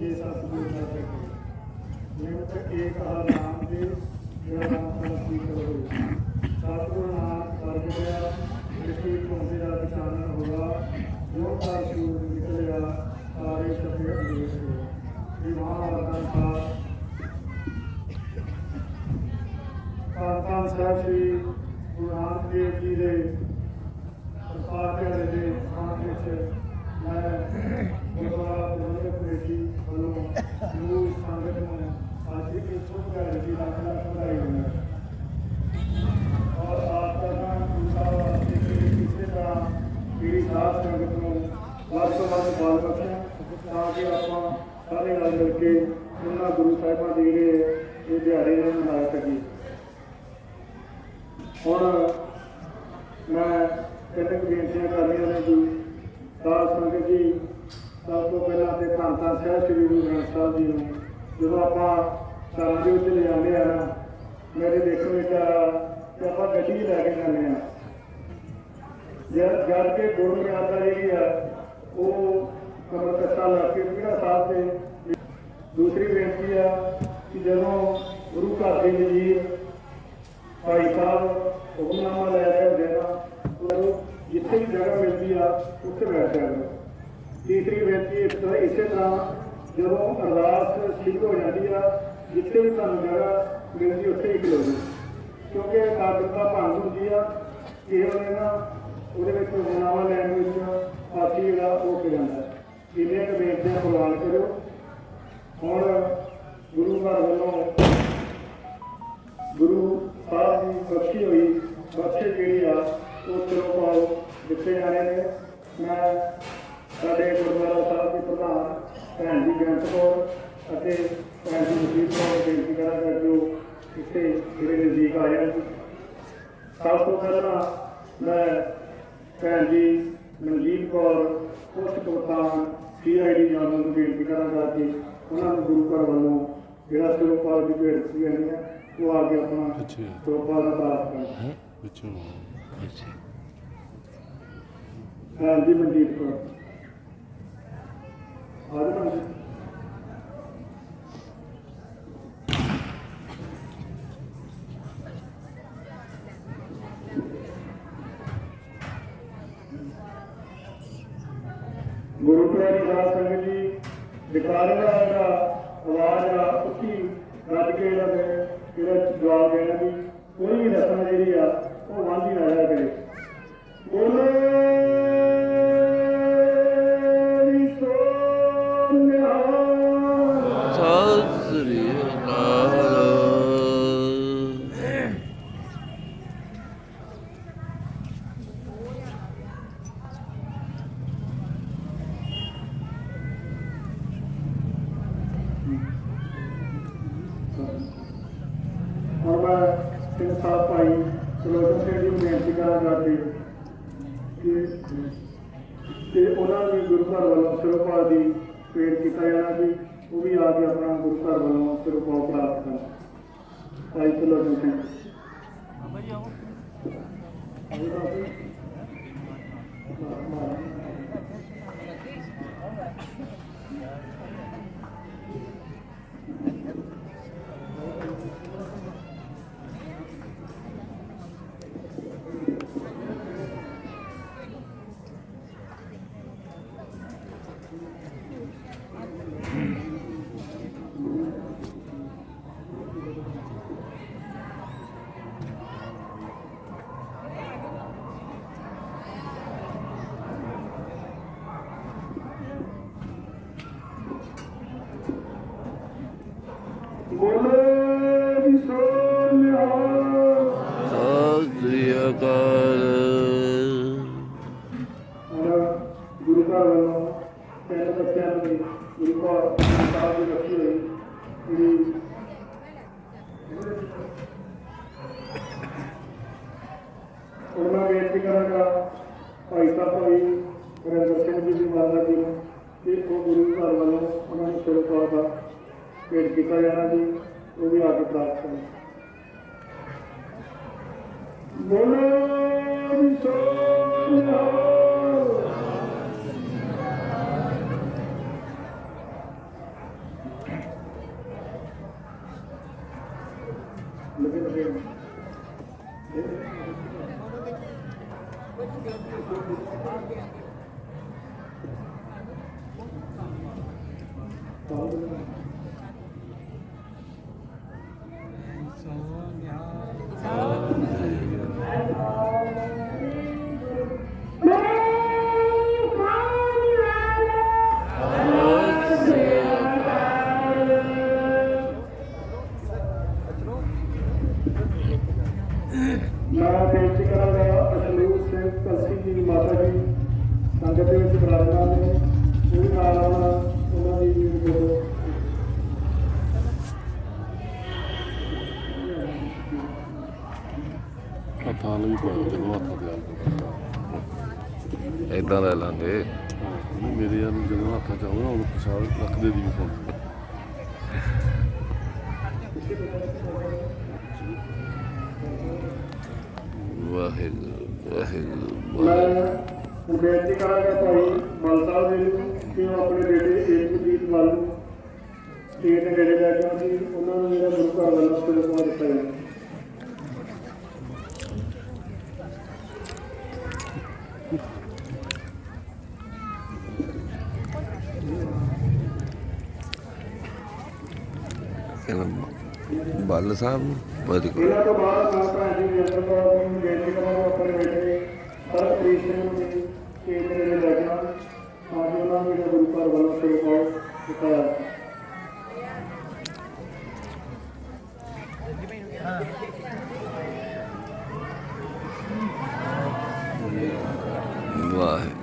ਇਹ ਸਤਿਗੁਰ ਦਾ ਸਕੇ ਨਿਮਤ ਏਕ ਆਰਾਮ ਦੇ ਜਿਹੜਾ ਨਾਮ ਸਤਿ ਕਰੋ ਸਤਿਗੁਰ ਨਾਮ ਕਰ ਗਿਆ ਜਿਸੀ ਪਹੁੰਚੇ ਦਾ ਪਛਾਣ ਹੋਗਾ ਜੋ ਤਾਂ ਸੂਰ ਨਿਕਲਿਆ ਸਾਰੇ ਸਭੇ ਅਨੇਕ ਹੋ ਇਹ ਮਹਾਰਾਜਾ ਸਾਹਿਬ ਤਾਂ ਸਾਹਿਬ ਸ੍ਰੀ ਗੁਰੂ ਨਾਨਕ ਦੇਵ ਜੀ ਦੇ ਪ੍ਰਸਾਦ ਦੇ ਦੇ ਸਥਾਨ ਵਿੱਚ ਮੈਂ ਗੁਰਦੁਆਰਾ ਪ੍ਰਬੰਧਕ ਕਮੇਟੀ ਵੱਲੋਂ ਸਮੂਹ ਸੰਗਤ ਨੂੰ ਅੱਜ ਇੱਕ ਸ਼ੁਭ ਦਿਹਾੜੇ ਦੀ ਲੱਖ ਲੱਖ ਵਧਾਈ ਦਿੰਦਾ ਔਰ ਆਪ ਦਾ ਨਾਮ ਗੁਰਦਾ ਵਾਸਤੇ ਕਿਸੇ ਤਰ੍ਹਾਂ ਮੇਰੀ ਸਾਧ ਸੰਗਤ ਨੂੰ ਵੱਧ ਤੋਂ ਵੱਧ ਬਲ ਬਖਸ਼ਿਆ ਤਾਂ ਕਿ ਆਪਾਂ ਸਾਰੇ ਨਾਲ ਮਿਲ ਕੇ ਉਹਨਾਂ ਗੁਰੂ ਸਾਹਿਬਾਂ ਦੇ ਜਿਹੜੇ ਇਹ ਦਿਹਾੜੇ ਨੂੰ ਮਨਾ ਸਕੀਏ ਹੁਣ ਮੈਂ ਕਿਤੇ ਬੇਨਤੀਆਂ ਕਰਨੀਆਂ ਨੇ ਜੀ ਸਾਧ ਸੰਗਤ ਜੀ, ਸਭ ਤੋਂ ਪਹਿਲਾਂ ਤੇ ਧੰਨ ਧੰਨ ਸਾਹਿਬ ਸ੍ਰੀ ਗੁਰੂ ਗ੍ਰੰਥ ਸਾਹਿਬ ਜੀ ਨੂੰ, ਜਦੋਂ ਆਪਾਂ ਘਰਾਂ ਦੇ ਉੱਤੇ ਲਿਜਾਂਦੇ ਆ ਨਾ, ਮੇਰੇ ਦੇਖਣ ਵਿੱਚ ਕਿ ਆਪਾਂ ਗੱਡੀ ਲੈ ਕੇ ਜਾਂਦੇ ਆ ਜਦ ਜਦ ਕਿ ਗੁਰੂ ਯਾਤਰਾ ਜਿਹੜੀ ਆ, ਉਹ ਕਮਰ ਕੱਟਾ ਲਾ ਕੇ ਜਿਹੜਾ ਸਾਹਿਬ ਤੇ ਦੂਸਰੀ ਬੇਨਤੀ ਆ ਕਿ ਜਦੋਂ ਗੁਰੂ ਘਰ ਦੇ ਵਜ਼ੀਰ ਭਾਈ ਸਾਹਿਬ ਹੁਕਮਨਾਮਾ ਲੈ ਕੇ ਹੁੰਦੇ ਨਾ, ਉਹ ਜਿੱਥੇ ਵੀ ਜਗ੍ਹਾ ਮਿਲਦੀ ਆ ਉੱਥੇ ਬੈਠ ਜਾਂਦੇ ਤੀਸਰੀ ਬੇਨਤੀ ਇਸ ਤਰ੍ਹਾਂ ਇਸੇ ਤਰ੍ਹਾਂ ਜਦੋਂ ਅਰਦਾਸ ਸ਼ੁਰੂ ਹੋ ਜਾਂਦੀ ਆ, ਜਿੱਥੇ ਵੀ ਤੁਹਾਨੂੰ ਜਗ੍ਹਾ ਮਿਲਦੀ ਉੱਥੇ ਹੀ ਖਲੋਗੇ ਕਿਉਂਕਿ ਆਦਰਤਾ ਭੰਗ ਹੁੰਦੀ ਆ ਕੇਵਲ ਇਹ ਉਹਦੇ ਵਿੱਚ ਹੁਕਮਨਾਮਾ ਲੈਣ ਵਿੱਚ ਪਾਸੀ ਜਿਹੜਾ ਉਹ ਹੋ ਜਾਂਦਾ ਇਹਨੇ ਕੁ ਬੇਨਤੀਆਂ ਪ੍ਰਵਾਨ ਕਰੋ ਹੁਣ ਗੁਰੂ ਘਰ ਵੱਲੋਂ ਗੁਰੂ ਸਾਹਿਬ ਦੀ ਬਖਸ਼ੀ ਹੋਈ, ਬਖਸ਼ੇ ਜਿਹੜੀ ਆ, ਉਹ ਚਲੋ ਪਾਓ ਦਿੱਤੇ ਜਾਣੇ ਨੇ। ਮੈਂ ਸਾਡੇ ਗੁਰਦੁਆਰਾ ਸਾਹਿਬ ਦੇ ਪ੍ਰਧਾਨ ਭੈਣ ਜੀ ਬੇਅੰਤ ਕੌਰ ਅਤੇ ਭੈਣ ਜੀ ਮਜੀਦ ਕੌਰ ਬੇਨਤੀ ਕਰਾਂਗਾ ਜੋ ਇੱਥੇ ਜਿਹੜੇ ਨਜ਼ਦੀਕ ਆ ਜਾਣ। ਸਭ ਤੋਂ ਪਹਿਲਾਂ ਮੈਂ ਭੈਣ ਜੀ ਮਨਜੀਤ ਕੌਰ ਪੋਸਟ ਪ੍ਰਧਾਨ ਸੀਆਈਡੀ ਜਾਣਨ ਨੂੰ ਬੇਨਤੀ ਕਰਾਂਗਾ ਕਿ ਉਹਨਾਂ ਨੂੰ ਗੁਰੂ ਘਰ ਵੱਲੋਂ ਜਿਹੜਾ ਸਰੋਪਾਲ ਦੀ ਭੇਟ ਜਾਂਦੀ ਹੈ ਉਹ ਆ ਕੇ ਆਪਣਾ। ਸਰੋਪਾਲ ਦਾ ਪ੍ਰਾਪਤ ਕਰਨ ਅੱਛਾ। ਹਾਂਜੀ ਮਨਜੀਤ ਕੌਰ। ਆ ਜਾਓ ਗੁਰੂ ਪਿਆਰੀ ਸਾਧ ਸੰਗਤ ਜੀ ਵਿਕਾਰਾਂ ਦਾ ਜਿਹੜਾ ਆਵਾਜ਼ ਆ ਉੱਚੀ ਰੱਜ ਕੇ ਜਿਹੜਾ ਮੈਂ ਜਵਾਬ ਦੇਣਾ ਵੀ ਕੋਈ ਵੀ ਰਸਮ ਜਿਹੜੀ ਆ, ਉਹ ਵਾਂਝੀ ਨਾ ਰਹਿ ਕਰੇ। ਸਿੰਘ ਸਾਹਿਬ ਭਾਈ ਸੁਲੋਚਨ ਸਿੰਘ ਜੀ ਨੂੰ ਬੇਨਤੀ ਕਰਾਂਗਾ ਕਿ ਕਿ ਉਹਨਾਂ ਦੀ ਗੁਰੂ ਘਰ ਵੱਲੋਂ ਸਿਰੋਪਾਲ ਦੀ ਪੇੜ ਕੀਤਾ ਜਾਣਾ ਸੀ ਉਹ ਵੀ ਆ ਕੇ ਆਪਣਾ ਗੁਰੂ ਘਰ ਵੱਲੋਂ ਸਿਰੋਪਾਲ ਪ੍ਰਾਪਤ ਕਰਨ। ਭਾਈ ਸੁਲੋਚਨ ਸਿੰਘ ਆਓ ਜੀ ਬੋਲੇ ਗੁਰੂ ਘਰ ਵੱਲੋਂ ਤਿੰਨ ਬੱਚਿਆਂ ਨੂੰ ਵੀ ਗੁਰੂ ਘਰ ਸਾਹਿਬ ਦੀ ਰੱਖੀ ਹੋਈ ਜਿਹੜੀ ਹੁਣ ਮੈਂ ਬੇਨਤੀ ਕਰਾਂਗਾ ਭਾਈ ਸਾਹਿਬ ਭਾਈ ਵਰਿੰਦਰ ਸਿੰਘ ਜੀ ਦੀ ਮਾਤਾ ਜੀ ਨੂੰ ਕਿ ਉਹ ਗੁਰੂ ਘਰ ਵੱਲੋਂ ਉਹਨਾਂ ਨੂੰ ਸਿਰੋਪਾਲ ਦਾ ਭੇਟ ਕੀਤਾ ਜਾਣਾ ਜੀ ਉਹ ਵੀ ਆ ਕੇ ਪ੍ਰਾਪਤ ਕਰਨ ਬੋਲੇ Thank you. ਮੈਂ ਬੇਨਤੀ ਕਰਾਂਗਾ ਅਸ਼ਲੂਰ ਸਿੰਘ ਕਲਸੀ ਜੀ ਮਾਤਾ ਜੀ ਸੰਗਤ ਦੇ ਵਿੱਚ ਬਰਾਜਮਾਨ ਨੇ ਉਹ ਵੀ ਨਾਲ ਆਉਣ ਉਹਨਾਂ ਦੀ ਵੀ ਬੋਲੋ ਹੱਥਾਂ ਨੂੰ ਵੀ ਪਾ ਜਦੋਂ ਹੱਥ ਦੇ ਆਲ ਇਦਾਂ ਲੈ ਲਾਂਗੇ ਮੇਰੇ ਯਾਰ ਨੂੰ ਜਦੋਂ ਹੱਥਾਂ ਚ ਆਉਂਦਾ ਉਹ ਪਛਾਣ ਰੱਖਦੇ ਦੀ ਵੀ ਪਾਉਂਦੇ ਵਾਹਿਗੁਰੂ ਵਾਹਿਗੁਰੂ ਮੈਂ ਵਾਹਿਗੁਰੂ ਬੇਨਤੀ ਕਰਾਂਗਾ ਭਾਈ ਬਲਤਾਲ ਜੀ ਨੂੰ ਕਿ ਉਹ ਆਪਣੇ ਬੇਟੇ ਏਕਜੀਤ ਵੱਲ ਨੂੰ ਸਟੇਟ ਦੇ ਨੇੜੇ ਲੈ ਕੇ ਆਉਣ ਜੀ ਉਹਨਾਂ ਨੂੰ ਜਿਹੜਾ ਗੁਰੂ ਘਰ ਵੱਲੋਂ ਸਿਰੋਪਾ ਦਿੱਤਾ ਜਾਵੇ ਇਹਨਾਂ ਬੱਲ ਸਾਹਿਬ ਨੂੰ ਵਾਹਿਗੁਰੂ ਇਹਨਾਂ ਤੋਂ ਬਾਅਦ ਭੈਣ ਜੀ ਜਨਰਲ ਕੌਰ ਨੂੰ ਬੇਨਤੀ ਕਰਾਂਗਾ ਆਪਣੇ ਬੇਟੇ ਸਰਪ੍ਰੀਤ ਸਿੰਘ ਨੂੰ। ਸਟੇਟ ਦੇ ਨੇੜੇ ਲੈ ਕੇ ਆਉਣ। ਤਾਂ ਕਿ ਉਹਨਾਂ ਨੂੰ ਜਿਹੜਾ ਗੁਰੂ ਘਰ ਵੱਲੋਂ ਸਿਰੋਪਾ ਦਿੱਤਾ ਜਾਵੇ ਵਾਹਿਗੁਰੂ